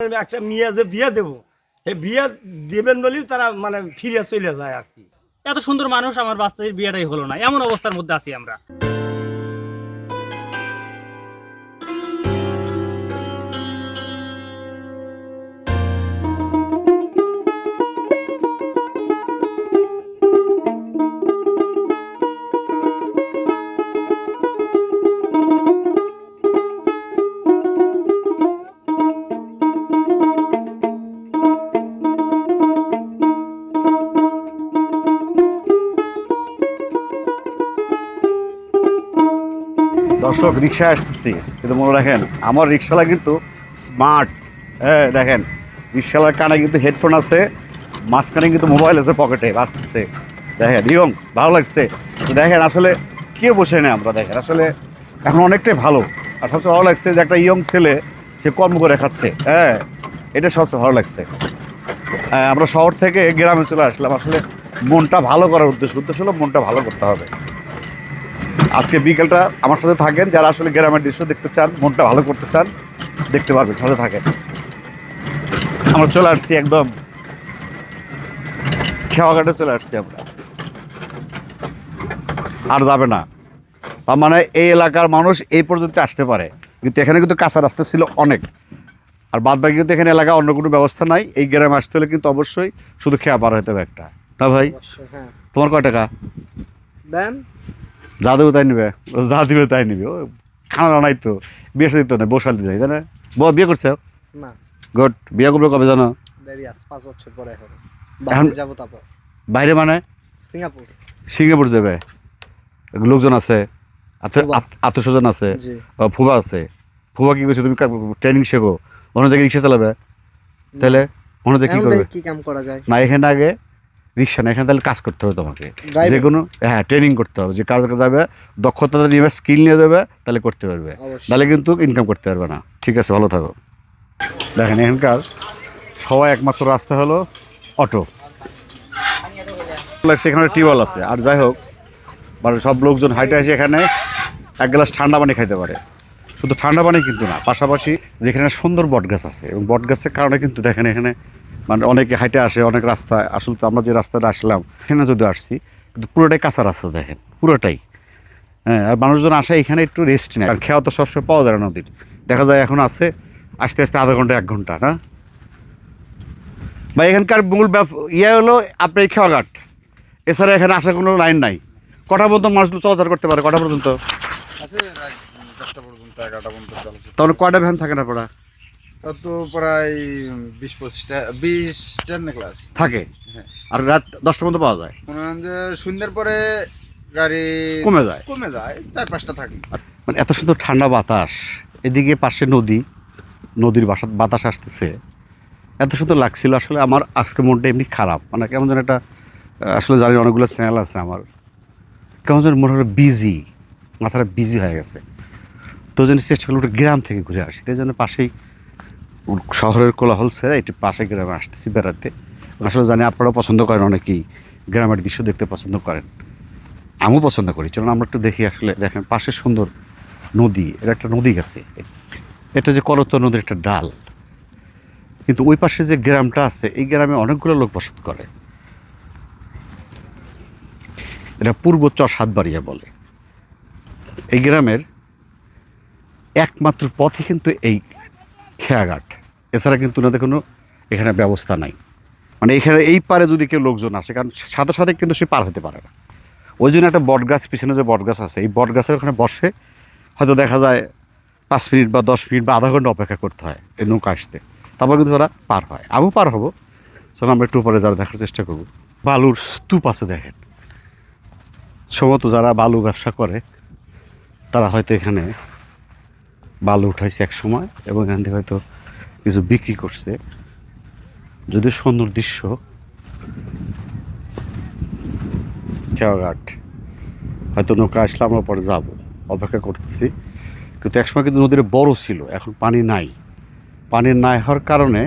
একটা মেয়ে যে বিয়ে দেবো, সেই বিয়ে দেবেন বলেই তারা মানে ফিরে চলে যায় আর কি। এত সুন্দর মানুষ আমার বাচ্চাদের বিয়েটাই হলো না, এমন অবস্থার মধ্যে আছি আমরা। দর্শক রিক্সায় আসতেছি। কিন্তু মনে রাখেন আমার রিক্সালা কিন্তু স্মার্ট হ্যাঁ দেখেন রিক্সালার কানে কিন্তু হেডফোন আছে মাঝখানে কিন্তু মোবাইল আছে পকেটে বাঁচতেছে দেখেন ইয়ং ভালো লাগছে। দেখেন আসলে কে বসে নেই আমরা দেখেন আসলে এখন অনেকটাই ভালো। আর সবচেয়ে ভালো লাগছে যে একটা ইয়ং ছেলে সে কর্ম করে খাচ্ছে। হ্যাঁ এটা সবচেয়ে ভালো লাগছে। হ্যাঁ, আমরা শহর থেকে গ্রামে চলে আসলাম। আসলে মনটা ভালো করার উদ্দেশ্য উদ্দেশ্য হলো মনটা ভালো করতে হবে। আজকে বিকেলটা আমার সাথে থাকেন যারা আসলে গ্রামের দৃশ্য দেখতে চান মনটা ভালো করতে চান দেখতে পারবেন সাথে থাকেন। আমরা চলে আসছি একদম খেওয়াঘাটে চলে আসছি আমরা। আর যাবে না। তার মানে এই এলাকার মানুষ এই পর্যন্ত আসতে পারে। কিন্তু এখানে কিন্তু কাঁচা রাস্তা ছিল অনেক। আর বাদ বাকি কিন্তু এখানে এলাকা অন্য কোনো ব্যবস্থা নাই। এই গ্রামে আসতে হলে কিন্তু অবশ্যই শুধু খেয়া পার হতে হবে একটা। না ভাই? হ্যাঁ। তোমার কয় টাকা? দেন। যা দেবে তাই নেবে যা দিবে তাই নিবে। ও খানা নাই তো বিয়ে সাথে তো নাই বসাল দিতে তাই না? বউ বিয়ে করছে? না। গুড বিয়ে করবে কবে জানো? পাঁচ বছর পরে এখন যাব তারপর। বাইরে মানে? সিঙ্গাপুর। সিঙ্গাপুর যাবে। লোকজন আছে আত্মীয়- ফুবা। আত- আছে। ফুবা আছে। ফুবা কি করছে তুমি ট্রেনিং শেখো। অন্য জায়গায় রিক্সা চালাবে। তাহলে অন্য জায়গায় কি করবে? কি কাম করা যায়। না এখানে আগে রিক্সা না এখানে তাহলে কাজ করতে হবে তোমাকে। যে কোনো হ্যাঁ ট্রেনিং করতে হবে। যে কাজ যাবে দক্ষতা নিয়ে স্কিল নিয়ে যাবে তাহলে করতে পারবে। তাহলে কিন্তু ইনকাম করতে পারবে না। ঠিক আছে ভালো থাকো। দেখেন এখানকার সবাই একমাত্র রাস্তা হলো অটো। লাগছে এখানে টিউবওয়েল আছে। আর যাই হোক মানে সব লোকজন হাইটে আসে এখানে এক গ্লাস ঠান্ডা পানি খাইতে পারে। শুধু ঠান্ডা পানি কিন্তু না পাশাপাশি যেখানে সুন্দর বট গাছ আছে এবং বট গাছের কারণে কিন্তু দেখেন এখানে মানে অনেকে হাইটে আসে অনেক রাস্তা আসলে তো আমরা যে রাস্তাটা আসলাম সেখানে যদি আসছি কিন্তু পুরোটাই কাঁচা রাস্তা দেখেন পুরোটাই। হ্যাঁ আর মানুষজন আসে এখানে একটু রেস্ট নেয়। আর খেয়া তো সবসময় পাওয়া যায় না নদীর। দেখা যায় এখন আছে আস্তে আস্তে আধা ঘণ্টা এক ঘণ্টা না? বা এখানকার মূল ব্যাপ ইয়ে হলো আপনার এই খেয়াঘাট এছাড়া এখানে আসার কোনো লাইন নাই। কটা পর্যন্ত মানুষ চলাচল করতে পারে কটা পর্যন্ত? তখন কয়টা ভ্যান থাকে না পড়া তত প্রায় বিশ পঁচিশটা বিশটা ক্লাস থাকে? হ্যাঁ। আর রাত দশটা পর্যন্ত পাওয়া যায়? মনে হয় যে সন্ধ্যের পরে গাড়ি কমে যায়? কমে যায় চার পাঁচটা থাকি। মানে এত সুন্দর ঠান্ডা বাতাস এদিকে পাশে নদী নদীর বাসা বাতাস আসতেছে। এত সুন্দর লাগছিল আসলে আমার আজকে মনটা এমনি খারাপ। মানে কেমন যেন একটা আসলে জানি অনেকগুলো চ্যানেল আছে আমার। কেমন যেন মনে হলো বিজি মাথাটা বিজি হয়ে গেছে। তো জন্য চেষ্টা করলাম একটু গ্রাম থেকে ঘুরে আসি। তাই জন্য পাশেই শহরের কোলাহল ছেড়ে একটু পাশে গ্রামে আসতেছি বেড়াতে। আসলে জানি আপনারাও পছন্দ করেন, অনেকেই গ্রামের দৃশ্য দেখতে পছন্দ করেন। আমিও পছন্দ করি। চলুন আমরা একটু দেখি আসলে, দেখেন পাশে সুন্দর নদী, এটা একটা নদী গেছে। এটা যে করত নদীর একটা ডাল। কিন্তু ওই পাশে যে গ্রামটা আছে, এই গ্রামে অনেকগুলো লোক বসত করে। এটা পূর্ব চর সাতবাড়িয়া বলে। এই গ্রামের একমাত্র পথই কিন্তু এই খেয়াঘাট। এছাড়া কিন্তু ওনাদের কোনো এখানে ব্যবস্থা নাই। মানে এখানে এই পারে যদি কেউ লোকজন আসে, কারণ সাথে সাথে কিন্তু সে পার হতে পারে না। ওই জন্য একটা বটগাছ, পিছনে যে বটগাছ আছে, এই বটগাছের ওখানে বসে হয়তো দেখা যায় পাঁচ মিনিট বা দশ মিনিট বা আধা ঘণ্টা অপেক্ষা করতে হয় এই নৌকা আসতে। তারপর কিন্তু ওরা পার হয়। আমিও পার হব। চলো আমরা একটু পরে যারা দেখার চেষ্টা করব। বালুর স্তূপ আছে দেখেন। সম্ভবত যারা বালু ব্যবসা করে, তারা হয়তো এখানে বালু উঠাইছে এক সময় এবং এখান থেকে হয়তো কিছু বিক্রি করছে। যদি সুন্দর দৃশ্য। খেয়াঘাট হয়তো নৌকা আসলে আমরা পরে যাব। অপেক্ষা করতেছি। কিন্তু একসময় কিন্তু নদীর বড় ছিল এখন পানি নাই। পানি নাই হওয়ার কারণে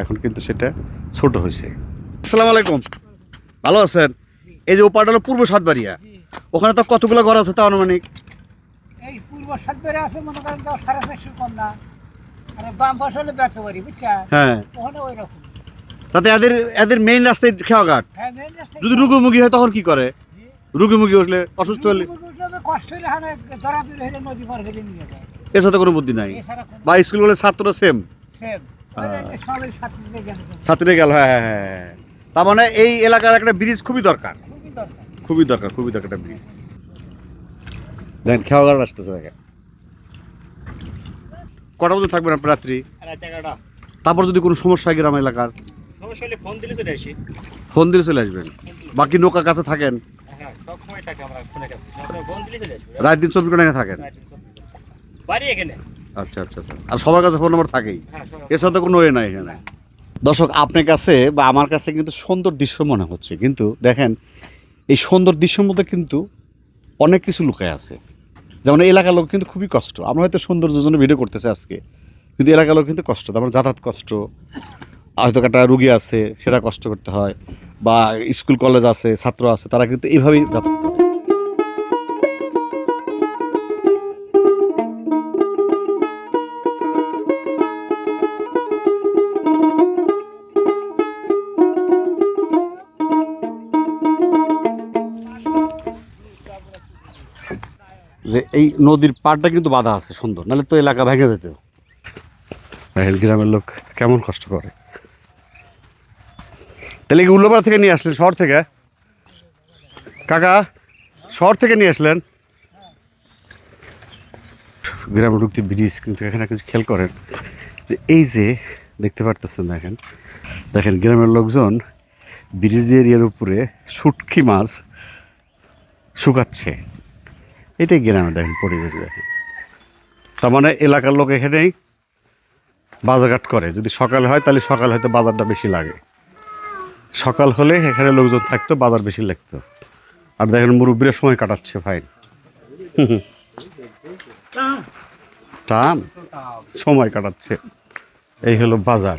এখন কিন্তু সেটা ছোট হয়েছে। আসসালামু আলাইকুম। ভালো আছেন? এই যে ওপারটা হলো পূর্ব সাতবাড়িয়া। ওখানে তো কতগুলো ঘর আছে তা আনুমানিক? এই পূর্ব সাতবারে আছে মনে করেন সাড়ে চারশো কন্যা আরে বাম পারি হ্যাঁ। ওখানে ওই রকম। তাতে এদের এদের মেইন রাস্তায় খেয়াঘাট হ্যাঁ রাস্তায় যদি রুগুমুখী হয় তখন কি করে? রুগুমুখী হলে অসুস্থ হলে কষ্ট হলে হানে ধরা দিলে হেলে নদী পার হলে নিয়ে যায়। এর সাথে কোনো বুদ্ধি নাই। বা স্কুলগুলোর ছাত্র সেম সেম ছাত্রীরা গেল হ্যাঁ। হ্যাঁ হ্যাঁ। তার মানে এই এলাকার একটা ব্রিজ খুবই দরকার। খুবই দরকার। খুবই দরকার খুবই দরকার একটা ব্রিজ দেখেন খেয়াঘাট আসতেছে দেখেন। কটা মধ্যে থাকবেন আপনি রাত্রি? তারপর যদি কোনো সমস্যা হয় গ্রাম এলাকার? সমস্যা হলে ফোন দিলে চলে আসি। ফোন দিয়ে চলে আসবেন। বাকি নৌকার কাছে থাকেন? হ্যাঁ সব সময় থাকে আমরা ফোনের কাছে। সবসময় ফোন দিলে চলে আসবে রাত দিন চব্বিশ ঘণ্টা এখানে থাকেন? আচ্ছা আচ্ছা আচ্ছা। আর সবার কাছে ফোন নম্বর থাকেই? হ্যাঁ এর সাথে কোনো ওয়ে নাই এখানে। দর্শক আপনার কাছে বা আমার কাছে কিন্তু সুন্দর দৃশ্য মনে হচ্ছে। কিন্তু দেখেন এই সুন্দর দৃশ্যের মধ্যে কিন্তু অনেক কিছু লুকায় আছে। যেমন এলাকার লোক কিন্তু খুবই কষ্ট। আমরা হয়তো সৌন্দর্যের জন্য ভিডিও করতেছে আজকে। কিন্তু এলাকার লোক কিন্তু কষ্ট। তারপর যাতায়াত কষ্ট। হয়তো একটা রুগী আছে, সেটা কষ্ট করতে হয়। বা স্কুল, কলেজ আছে, ছাত্র আছে, তারা কিন্তু এইভাবেই যাতায়াত করে। যে এই নদীর পাড়টা কিন্তু বাধা আছে, সুন্দর। নাহলে তো এলাকা ভেঙে যেত। গ্রামের লোক কেমন কষ্ট করে? তাহলে কি উল্লোপাড়া থেকে নিয়ে আসলেন, শহর থেকে? কাকা, শহর থেকে নিয়ে আসলেন? গ্রামে ঢুকতে ব্রিজ, কিন্তু এখানে কিছু খেয়াল করেন। যে এই যে, দেখতে পারতেছেন, দেখেন। দেখেন, গ্রামের লোকজন ব্রিজ এরিয়ার উপরে শুটকি মাছ শুকাচ্ছে। এটাই গ্রামে দেখেন পরিবেশ দেখেন। তার মানে এলাকার লোক এখানেই বাজারঘাট করে। যদি সকাল হয় তাহলে সকাল হয়তো বাজারটা বেশি লাগে। সকাল হলে এখানে লোকজন থাকতো বাজার বেশি লাগতো। আর দেখেন মুরব্বীরা সময় কাটাচ্ছে ফাইন টান। সময় কাটাচ্ছে। এই হলো বাজার।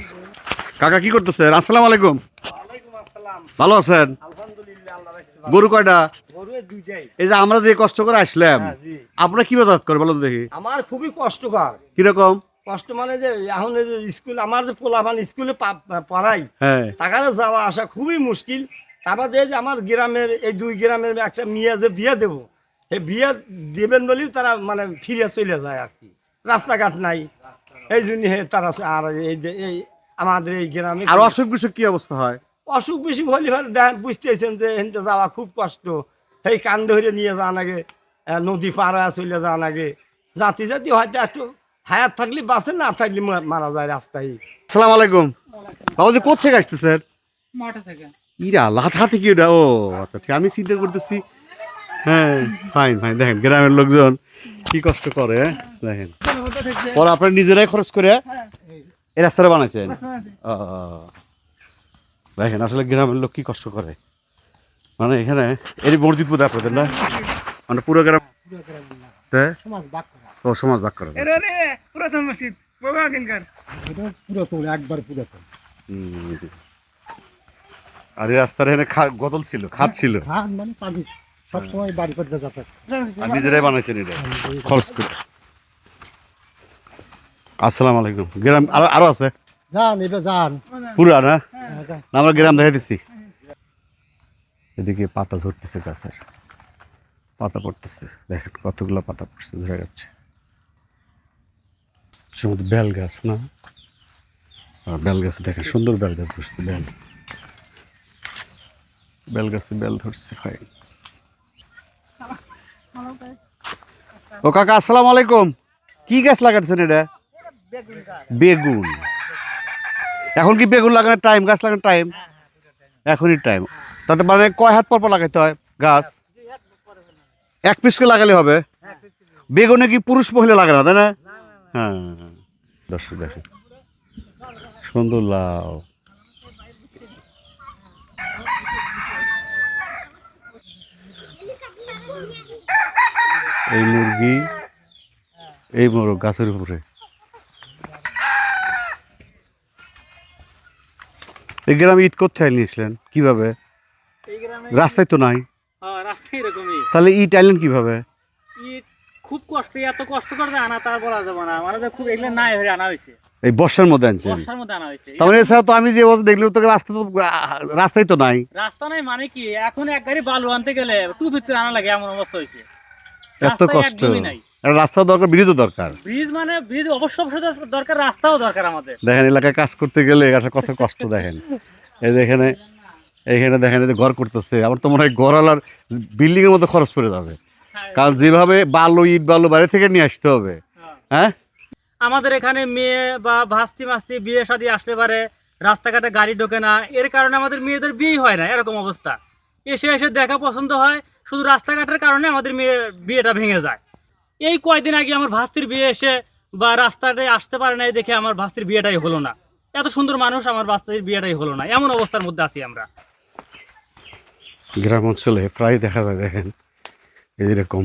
কাকা কি করতেছেন? আসসালামু আলাইকুম। ভালো আছেন আলহামদুলিল্লাহ আল্লাহ রাখছে ভালো। গরু কয়টা? এই যে আমরা যে কষ্ট করে আসলাম হ্যাঁ। আপনারা কি বাজার করে বলুন দেখি? আমার খুবই কষ্টকর। কীরকম? কষ্ট মানে যে এখন এই যে স্কুল আমার যে পোলাপান স্কুলে পড়াই হ্যাঁ। টাকারও যাওয়া আসা খুবই মুশকিল। তারপর যে যে আমার গ্রামের এই দুই গ্রামের একটা মেয়ে যে বিয়ে দেব এই বিয়ে দেবেন বলেও তারা মানে ফিরে চলে যায় আর কি। রাস্তাঘাট নাই। এই জন্য তারা আর এই এই আমাদের এই গ্রামে আর অসুখ বিসুখ কি অবস্থা হয়? অসুখ বিসুখ হলে হয় দেখ বুঝতেছেন যে হেনতে যাওয়া খুব কষ্ট। সেই কান ধরে নিয়ে যাওয়া লাগে নদী হয়ে চলে যাওয়া লাগে জাতি জাতি হয়তো একটু হায়াত থাকলে বাসে না থাকলে মারা যায় রাস্তায়। আসসালামু আলাইকুম। বাবাজি কোথা থেকে আসতেছেন? মাঠে থেকে। ইরা লাথা থেকে কি ওটা ও আচ্ছা ঠিক আমি চিন্তা করতেছি। হ্যাঁ ফাইন ফাইন দেখেন গ্রামের লোকজন কি কষ্ট করে হ্যাঁ? দেখেন। পরে আপনার নিজেরাই খরচ করে এই রাস্তাটা বানাইছেন। ও, দেখেন আসলে গ্রামের লোক কি কষ্ট করে? মানে এখানে এর মসজিদ বোধ আপনাদের না? মানে পুরো গ্রাম তে? সমাজ বাক করা। ও সমাজ ভাগ করে। পুরাতন মসজিদ পুরাতন একবার পুরাতন। আর এই রাস্তার এখানে গদল ছিল খাদ ছিল। হ্যাঁ মানে পানি। সবসময় বাড়ি করতে যাতায়াত আর নিজেরাই বানাইছেন এটা। খরচ করে। আসসালামু আলাইকুম। গ্রাম আরও আরও আছে? যান এটা যান। পুরা হ্যাঁ। না, আমরা গ্রাম দেখে দিচ্ছি এদিকে পাতা ধরতেছে গাছের। পাতা পড়তেছে। দেখেন কতগুলো পাতা পড়ছে, ধরে যাচ্ছে। সমুদ্র বেল গাছ না? বেল গাছে দেখেন সুন্দর বেল গাছ ধরছে, বেল। বেল গাছে বেল ধরছে ফাইন ও কাকা, আসসালামু আলাইকুম। কি গাছ লাগাচ্ছেন এটা? বেগুন। এখন কি বেগুন লাগানোর টাইম গাছ লাগানোর টাইম এখনই টাইম তাতে মানে কয় হাত পর পর লাগাইতে হয় গাছ? এক পিস করে লাগালে হবে? বেগুনে কি পুরুষ মহিলা লাগে না তাই না? হ্যাঁ। দর্শক দেখেন। সুন্দর লাউ। এই মুরগি এই মোরগ গাছের উপরে। এই গ্রামে ইট নিয়েছিলেন কীভাবে? এই গ্রামে রাস্তায় তো নাই। হ্যাঁ এরকমই। তাহলে ইট আইলেন কীভাবে? ইট খুব কষ্ট এত কষ্ট করে আনা তার বলা যাবে না। মানে খুব এগুলো নাই হয়ে আনা হয়েছে। এই বর্ষার মধ্যে আনছেন? বর্ষার মধ্যে আনা হয়েছে। মানে এছাড়া তো আমি যে বছর দেখলাম তোকে রাস্তা তো রাস্তাই তো নাই। রাস্তা নাই মানে কি এখন এক গাড়ি বালু আনতে গেলে টু ফিফটি আনা লাগে এমন অবস্থা হয়েছে। এত কষ্ট। রাস্তা দরকার ব্রিজও দরকার। ব্রিজ মানে ব্রিজ অবশ্য অবশ্যই দর- দরকার রাস্তাও দরকার আমাদের। দেখেন এলাকায় কাজ করতে গেলে আসলে কত কষ্ট দেখেন। এই যে এখানে এইখানে দেখেন যে ঘর করতেছে। আমার তো মনে হয় ঘরওয়ালার বিল্ডিং এর মতো খরচ পড়ে যাবে। কারণ যেভাবে বালু ইট বালু বাইরে থেকে নিয়ে আসতে হবে। হ্যাঁ? আমাদের এখানে মেয়ে বা ভাস্তি মাস্তি বিয়ে শাদী আসলে পারে রাস্তাঘাটে গাড়ি ঢোকে না। এর কারণে আমাদের মেয়েদের বিয়ে হয় না এরকম অবস্থা। এসে এসে দেখা পছন্দ হয় শুধু রাস্তাঘাটের কারণে আমাদের মেয়ে বিয়েটা ভেঙে যায়। এই কয়দিন আগে আমার ভাস্তির বিয়ে এসে বা রাস্তাতে আসতে পারে নাই দেখে আমার ভাস্তির বিয়েটাই হলো না। এত সুন্দর মানুষ আমার ভাস্তির বিয়েটাই হলো না। এমন অবস্থার মধ্যে আছি আমরা। গ্রাম অঞ্চলে প্রায় দেখা যায়, দেখেন, এইরকম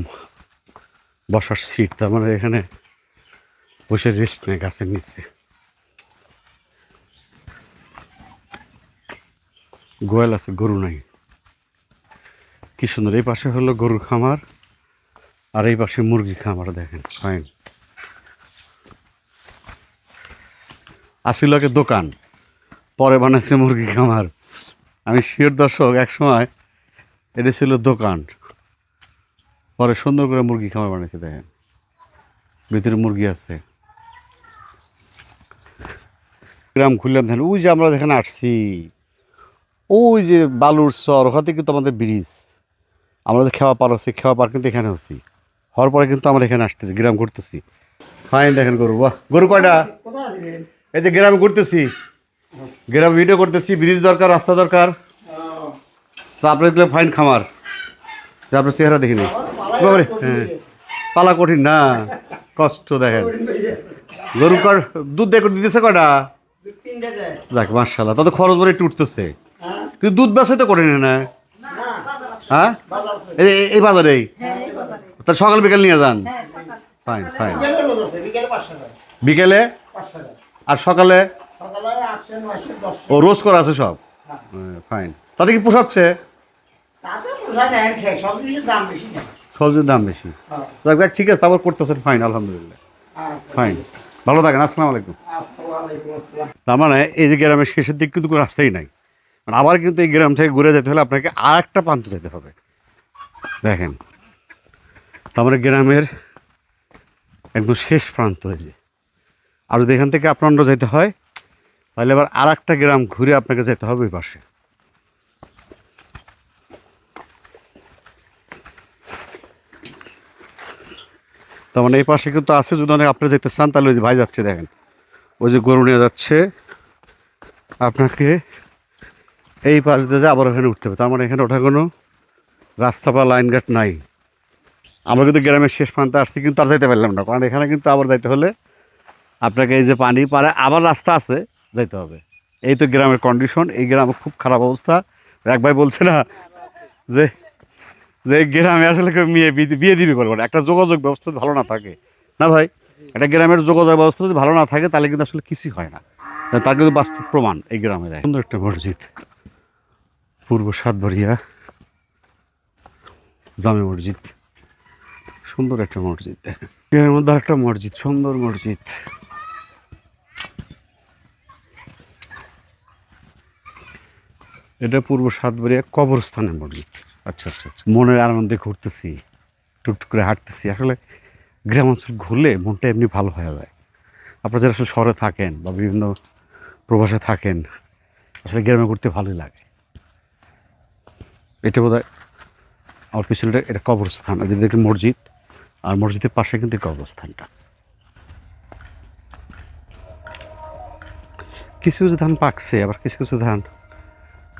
বসার সিট, তার মানে এখানে বসে রেস্ট নেয় গাছের নিচে। গোয়াল আছে, গরু নাই। কি সুন্দর, এই পাশে হলো গরুর খামার, আর এই পাশে মুরগি খামার দেখেন ফাইন আসিল আগে দোকান, পরে বানাচ্ছে মুরগি খামার। আমি শিওর দর্শক এক সময় এটা ছিল দোকান, পরে সুন্দর করে মুরগি খামার বানিয়েছে দেখেন। ভিতরে মুরগি আছে। গ্রাম খুললাম, দেখেন, ওই যে আমরা যেখানে আসছি, ওই যে বালুর চর, ওখান থেকে কিন্তু আমাদের ব্রিজ। আমরা যে খেওয়া পার হচ্ছে খেওয়া পার কিন্তু এখানে হচ্ছি। হওয়ার পরে কিন্তু আমরা এখানে আসতেছি গ্রাম ঘুরতেছি। ফাইন দেখেন গরু বাহ। গরু কয়টা? এই যে গ্রামে ঘুরতেছি। গ্রাম ভিডিও করতেছি ব্রিজ দরকার রাস্তা দরকার। তো আপনার দিলে ফাইন খামার। যে আপনার চেহারা দেখিনি। বাবারে, হ্যাঁ। পালা কঠিন না। কষ্ট দেখেন। গরু কার দুধ দেখো দিতেছে কটা যাক মার্শাল্লাহ তাতে খরচ বলে একটু উঠতেছে। হ্যাঁ। কিন্তু দুধ ব্যবসা তো করেনি না। হ্যাঁ? এই বাজারেই? তা সকাল বিকাল নিয়ে যান। ফাইন ফাইন বিকেলে? আর সকালে? ও রোজ করা আছে সব? ফাইন তাতে কি পোষাচ্ছে সবজির দাম বেশি। হ্যাঁ যাক যাক ঠিক আছে তারপর করতেছেন ফাইন আলহামদুলিল্লাহ। ফাইন ভালো থাকেন আসসালামু আলাইকুম। তার মানে এই যে গ্রামের শেষের দিক কিন্তু কোনো রাস্তাই নাই। আবার কিন্তু এই গ্রাম থেকে ঘুরে যেতে হলে আপনাকে আর একটা প্রান্ত যেতে হবে। দেখেন তার মানে গ্রামের একদম শেষ প্রান্ত হয়েছে আর যদি এখান থেকে আপনার যেতে হয়, তাহলে আবার আর একটা গ্রাম ঘুরে আপনাকে যেতে হবে ওই পাশে। তার মানে এই পাশে কিন্তু আছে, যদি অনেক আপনি যেতে চান, তাহলে ওই যে ভাই যাচ্ছে, দেখেন। ওই যে গরু নিয়ে যাচ্ছে। আপনাকে এই পাশ দিয়ে আবার ওখানে উঠতে হবে। তার মানে এখানে ওঠা কোনো রাস্তা বা লাইন ঘাট নাই। আমরা কিন্তু গ্রামের শেষ প্রান্তে আসছি, কিন্তু আর যাইতে পারলাম না। কারণ এখানে কিন্তু আবার যাইতে হলে আপনাকে এই যে পানি পারে, আবার রাস্তা আছে, যাইতে হবে। এই তো গ্রামের কন্ডিশন এই গ্রামে খুব খারাপ অবস্থা। এক ভাই বলছে না যে যে গ্রামে আসলে কেউ মেয়ে বিয়ে- দিবি না। একটা যোগাযোগ ব্যবস্থা ভালো না থাকে, না ভাই? একটা গ্রামের যোগাযোগ ব্যবস্থা যদি ভালো না থাকে, তাহলে কিন্তু আসলে কিছুই হয় না। তার কিন্তু বাস্তব প্রমাণ এই গ্রামে। সুন্দর একটা মসজিদ। পূর্ব সাতবাড়িয়া জামে মসজিদ। সুন্দর একটা মসজিদ, দেখেন। এর মধ্যে একটা মসজিদ, সুন্দর মসজিদ। এটা পূর্ব সাতবাড়িয়া কবরস্থানের মসজিদ। আচ্ছা আচ্ছা আচ্ছা। মনের আনন্দে ঘুরতেছি টুকটুক করে হাঁটতেছি। আসলে গ্রাম অঞ্চল ঘুরলে মনটা এমনি ভালো হয়ে যায়। আপনারা যারা আসলে শহরে থাকেন বা বিভিন্ন প্রবাসে থাকেন, আসলে গ্রামে ঘুরতে ভালোই লাগে। এটা বোধ আমার পিছনে এটা কবরস্থান, আর যেটা দেখি মসজিদ, আর মসজিদের পাশে কিন্তু কবরস্থানটা। কিছু কিছু ধান পাকছে, আবার কিছু কিছু ধান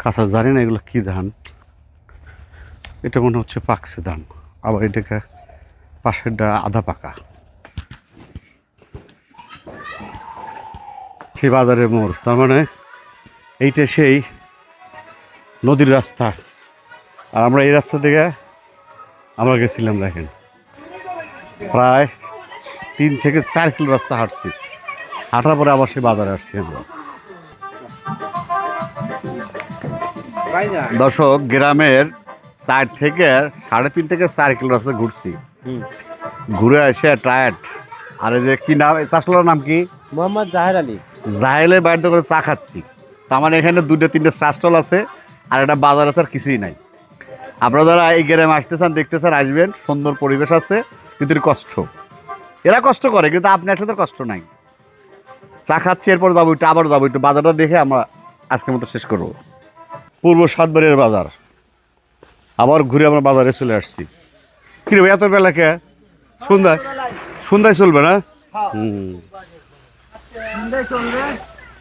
কাঁচা, জানি না এগুলো কী ধান। এটা মনে হচ্ছে পাকছে ধান, আবার এটাকে পাশেরটা আধা পাকা। সেই বাজারের মোড়, তার মানে এইটা সেই নদীর রাস্তা। আর আমরা এই রাস্তা থেকে আমরা গেছিলাম দেখেন। প্রায় তিন থেকে চার কিলো রাস্তা হাঁটছি। হাঁটার পরে আবার সেই বাজারে আসছি আমরা। দর্শক গ্রামের চার থেকে সাড়ে তিন থেকে চার কিলো রাস্তা ঘুরছি। ঘুরে এসে টায়ার্ড আর এই যে কি নাম চাষলার নাম কি? মোহাম্মদ জাহের আলী। জাহেলে বাড়িতে করে চা খাচ্ছি। তার মানে এখানে দুটো তিনটে চা স্টল আছে আর একটা বাজার আছে আর কিছুই নাই। আপনারা যারা এই গ্রামে আসতে চান দেখতে চান আসবেন সুন্দর পরিবেশ আছে কিন্তু কষ্ট। এরা কষ্ট করে কিন্তু আপনি আসলে তো কষ্ট নাই। চা খাচ্ছি এরপর যাব একটু আবার যাব একটু বাজারটা দেখে আমরা আজকের মতো শেষ করব। পূর্ব সাতবাড়ির বাজার। আবার ঘুরে আমরা বাজারে চলে আসছি। কিরে ভাই এত বেলা কে? সন্ধ্যায় সন্ধ্যায় চলবে না? হুম।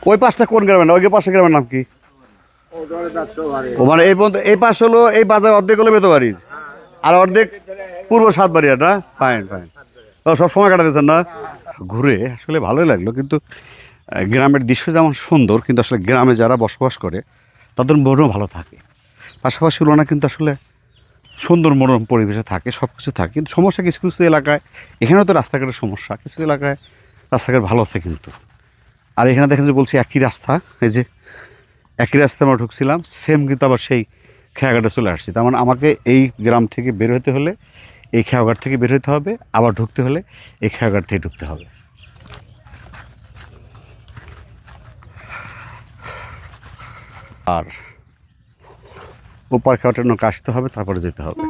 ওই পাশটা কোন গ্রামের না ওই পাশে গ্রামের নাম কি? ও মানে এই পর্যন্ত এই পাশ হলো, এই বাজার অর্ধেক হলো বেতবাড়ির? আর অর্ধেক পূর্ব সাতবাড়িয়া, না? ফাইন ফাইন ও, সব সময় কাটাতেছেন না? ঘুরে আসলে ভালোই লাগল, কিন্তু গ্রামের দৃশ্য যেমন সুন্দর, কিন্তু আসলে গ্রামে যারা বসবাস করে, তাদের মনও ভালো থাকে। পাশাপাশি ওনারা কিন্তু আসলে সুন্দর মনোরম পরিবেশে থাকে সব কিছু থাকে। কিন্তু সমস্যা কিছু কিছু এলাকায়, এখানেও তো রাস্তাঘাটের সমস্যা, কিছু এলাকায় রাস্তাঘাট ভালো আছে কিন্তু। আর এখানে দেখেন যে বলছি একই রাস্তা, এই যে একই রাস্তায় আমরা ঢুকছিলাম সেম কিন্তু আবার সেই খেয়াঘাটে চলে আসছি। তার মানে আমাকে এই গ্রাম থেকে বের হতে হলে, এই খেয়াঘাট থেকে বের হতে হবে, আবার ঢুকতে হলে এই খেয়াঘাট থেকে ঢুকতে হবে। আর ওপার খেয়াঘাটের নৌকা আসতে হবে, তারপরে যেতে হবে।